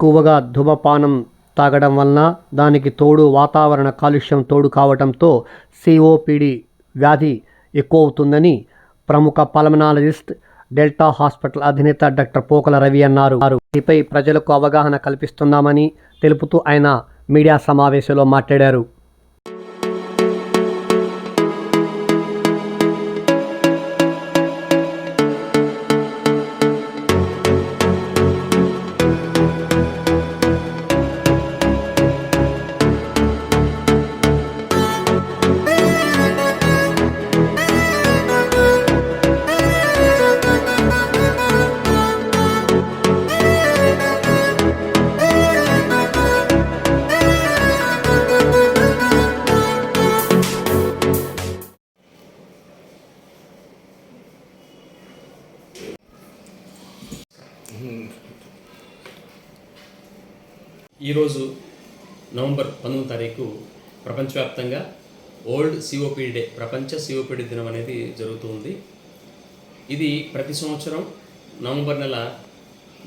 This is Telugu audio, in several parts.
ఎక్కువగా ధూమపానం తాగడం వలన దానికి తోడు వాతావరణ కాలుష్యం తోడు కావడంతో సిఓపిడి వ్యాధి ఎక్కువ అవుతుందని ప్రముఖ పల్మనాలజిస్ట్ డెల్టా హాస్పిటల్ అధినేత డాక్టర్ పోకల రవి అన్నారు. దీనిపై ప్రజలకు అవగాహన కల్పిస్తున్నామని తెలుపుతూ ఆయన మీడియా సమావేశంలో మాట్లాడారు. ఈరోజు నవంబర్ పంతొమ్మిది తారీఖు ప్రపంచవ్యాప్తంగా world C O P D day ప్రపంచ సిఓపిడి దినం అనేది జరుగుతూ ఉంది. ఇది ప్రతి సంవత్సరం నవంబర్ నెల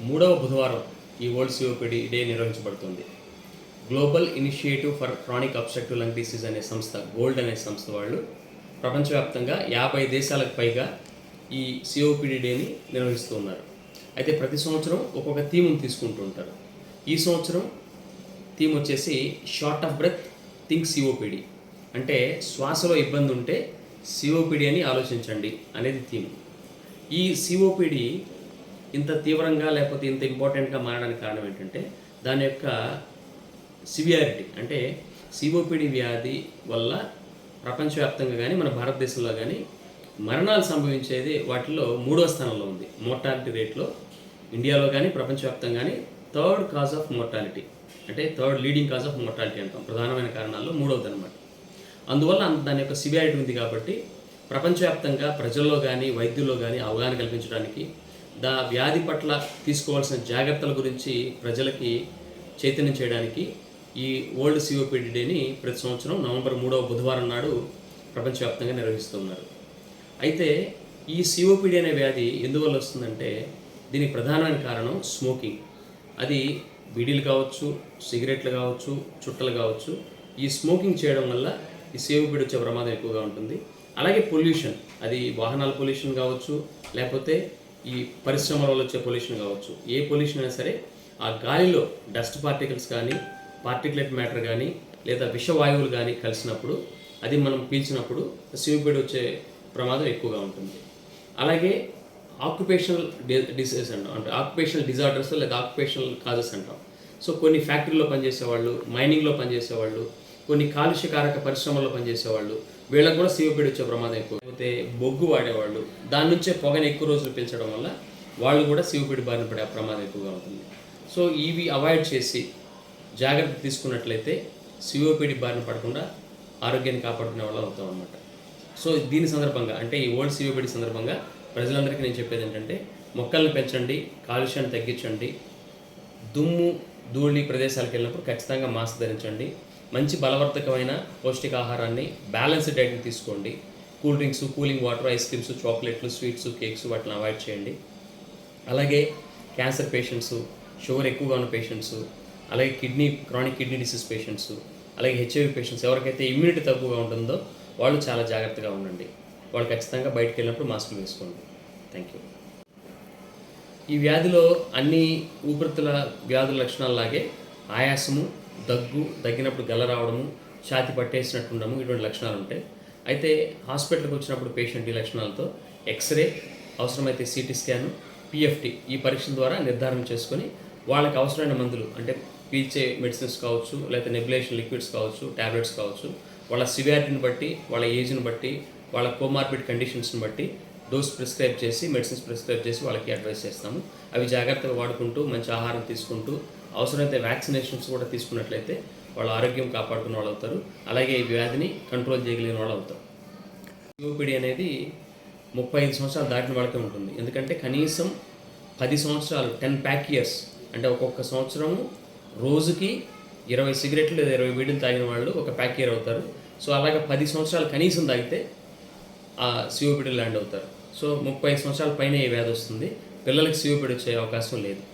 మూడవ బుధవారం ఈ world C O P D day నిర్వహించబడుతుంది. Global initiative for chronic obstructive lung disease అనే సంస్థ గోల్డ్ అనే సంస్థ వాళ్ళు ప్రపంచవ్యాప్తంగా యాభై దేశాలకు పైగా ఈ సిఓపిడి డేని నిర్వహిస్తూ ఉన్నారు. అయితే ప్రతి సంవత్సరం ఒక్కొక్క థీమ్ని తీసుకుంటూ ఉంటారు. ఈ సంవత్సరం థీమ్ వచ్చేసి short of breath think C O P D అంటే శ్వాసలో ఇబ్బంది ఉంటే సిఓపిడి అని ఆలోచించండి అనేది థీమ్. ఈ సిఓపిడి ఇంత తీవ్రంగా లేకపోతే ఇంత ఇంపార్టెంట్గా మారడానికి కారణం ఏంటంటే దాని యొక్క సివియారిటీ అంటే సిఓపిడి వ్యాధి వల్ల ప్రపంచవ్యాప్తంగా కానీ మన భారతదేశంలో కానీ మరణాలు సంభవించేది వాటిలో మూడో స్థానంలో ఉంది. మోర్టాలిటీ రేట్లో ఇండియాలో కానీ ప్రపంచవ్యాప్తంగా కానీ థర్డ్ కాజ్ ఆఫ్ మోర్టాలిటీ అంటే third leading cause of mortality అంటాం ప్రధానమైన కారణాల్లో మూడవది అనమాట అందువల్ల అంత- దాని యొక్క సివియారిటీ ఉంది కాబట్టి ప్రపంచవ్యాప్తంగా ప్రజల్లో కానీ వైద్యుల్లో కానీ అవగాహన కల్పించడానికి దా వ్యాధి పట్ల తీసుకోవాల్సిన జాగ్రత్తల గురించి ప్రజలకి చైతన్యం చేయడానికి ఈ వరల్డ్ సిఓపిడి డేని ప్రతి సంవత్సరం నవంబర్ మూడవ బుధవారం నాడు ప్రపంచవ్యాప్తంగా నిర్వహిస్తున్నారు అయితే ఈ సిఓపిడి అనే వ్యాధి ఎందువల్ల వస్తుందంటే దీనికి ప్రధానమైన కారణం స్మోకింగ్. అది బీడీలు కావచ్చు సిగరెట్లు కావచ్చు చుట్టలు కావచ్చు ఈ స్మోకింగ్ చేయడం వల్ల ఈ సిఓపిడి వచ్చే ప్రమాదం ఎక్కువగా ఉంటుంది. అలాగే పొల్యూషన్ అది వాహనాల పొల్యూషన్ కావచ్చు లేకపోతే ఈ పరిశ్రమల వల్ల వచ్చే పొల్యూషన్ కావచ్చు. ఏ పొల్యూషన్ అయినా సరే ఆ గాలిలో డస్ట్ పార్టికల్స్ కానీ పార్టికులేట్ మ్యాటర్ కానీ లేదా విషవాయువులు కానీ కలిసినప్పుడు అది మనం పీల్చినప్పుడు సిఓపిడి వచ్చే ప్రమాదం ఎక్కువగా ఉంటుంది. అలాగే ఆక్యుపేషనల్ డిసీజ్ అంటాం అంటే ఆక్యుపేషనల్ డిజార్డర్స్ లేదా ఆక్యుపేషనల్ కాజెస్ అంటాం. సో కొన్ని ఫ్యాక్టరీలో పనిచేసేవాళ్ళు మైనింగ్లో పనిచేసేవాళ్ళు కొన్ని కాలుష్యకారక పరిశ్రమల్లో పనిచేసేవాళ్ళు వీళ్ళకు కూడా సిఓపిడి వచ్చే ప్రమాదం ఎక్కువ. లేకపోతే బొగ్గు వాడేవాళ్ళు దాని నుంచే పొగని ఎక్కువ రోజులు పెంచడం వల్ల వాళ్ళు కూడా సిఓపిడి బారిన పడే ప్రమాదం ఎక్కువగా ఉంటుంది. సో ఇవి అవాయిడ్ చేసి జాగ్రత్త తీసుకున్నట్లయితే సిఓపిడి బారిన పడకుండా ఆరోగ్యాన్ని కాపాడుకునే వాళ్ళు అవుతాం అనమాట సో దీని సందర్భంగా అంటే ఈ ఓల్డ్ సిఓపిడి సందర్భంగా ప్రజలందరికీ నేను చెప్పేది ఏంటంటే మొక్కలను పెంచండి కాలుష్యాన్ని తగ్గించండి దుమ్ము ధూళి ప్రదేశాలకు వెళ్ళినప్పుడు ఖచ్చితంగా మాస్క్ ధరించండి మంచి బలవర్ధకమైన పౌష్టికాహారాన్ని బ్యాలెన్స్డ్ డైట్ని తీసుకోండి cool drinks cooling water ice creams చాక్లెట్లు స్వీట్స్ కేక్స్ వాటిని అవాయిడ్ చేయండి. అలాగే క్యాన్సర్ పేషెంట్స్ షుగర్ ఎక్కువగా ఉన్న పేషెంట్స్ అలాగే kidney chronic kidney disease patients అలాగే హెచ్ఐవి పేషెంట్స్ ఎవరికైతే ఇమ్యూనిటీ తక్కువగా ఉంటుందో వాళ్ళు చాలా జాగ్రత్తగా ఉండండి. వాళ్ళు ఖచ్చితంగా బయటకు వెళ్ళినప్పుడు మాస్కులు వేసుకోండి. థ్యాంక్ యూ ఈ వ్యాధిలో అన్ని ఊపిరితిత్తుల వ్యాధుల లక్షణాలలాగే ఆయాసము దగ్గు దగ్గినప్పుడు గల్ల రావడము ఛాతి పట్టేసినట్టుండము ఇటువంటి లక్షణాలు ఉంటాయి అయితే హాస్పిటల్కి వచ్చినప్పుడు పేషెంట్ ఈ లక్షణాలతో ఎక్స్రే అవసరమైతే సిటీ స్కాన్ పిఎఫ్టి ఈ పరీక్షల ద్వారా నిర్ధారణ చేసుకొని వాళ్ళకి అవసరమైన మందులు అంటే పీల్చే మెడిసిన్స్ కావచ్చు లేకపోతే నెబులేషన్ లిక్విడ్స్ కావచ్చు టాబ్లెట్స్ కావచ్చు వాళ్ళ సివియారిటీని బట్టి వాళ్ళ ఏజ్ని బట్టి వాళ్ళ కోమార్బిడ్ కండిషన్స్ని బట్టి డోస్ ప్రిస్క్రైబ్ చేసి మెడిసిన్స్ ప్రిస్క్రైబ్ చేసి వాళ్ళకి అడ్వైస్ చేస్తాము. అవి జాగ్రత్తగా వాడుకుంటూ మంచి ఆహారం తీసుకుంటూ అవసరమైతే వ్యాక్సినేషన్స్ కూడా తీసుకున్నట్లయితే వాళ్ళ ఆరోగ్యం కాపాడుకున్న వాళ్ళు అవుతారు. అలాగే ఈ వ్యాధిని కంట్రోల్ చేయగలిగిన వాళ్ళు అవుతారు. యూపీడీ అనేది ముప్పై ఐదు సంవత్సరాలు దాటిన వాళ్ళకే ఉంటుంది. ఎందుకంటే కనీసం పది సంవత్సరాలు టెన్ ప్యాక్ ఇయర్స్ అంటే ఒక్కొక్క సంవత్సరము రోజుకి ఇరవై సిగరెట్లు లేదా ఇరవై వీడిలు తాగిన వాళ్ళు ఒక ప్యాక్ ఇయర్ అవుతారు. సో అలాగే పది సంవత్సరాలు కనీసం తాగితే ఆ సిఓపిడి ల్యాండ్ అవుతారు. సో ముప్పై సంవత్సరాల పైన ఈ వ్యాధి వస్తుంది. పిల్లలకి సిఓపిడి వచ్చే అవకాశం లేదు.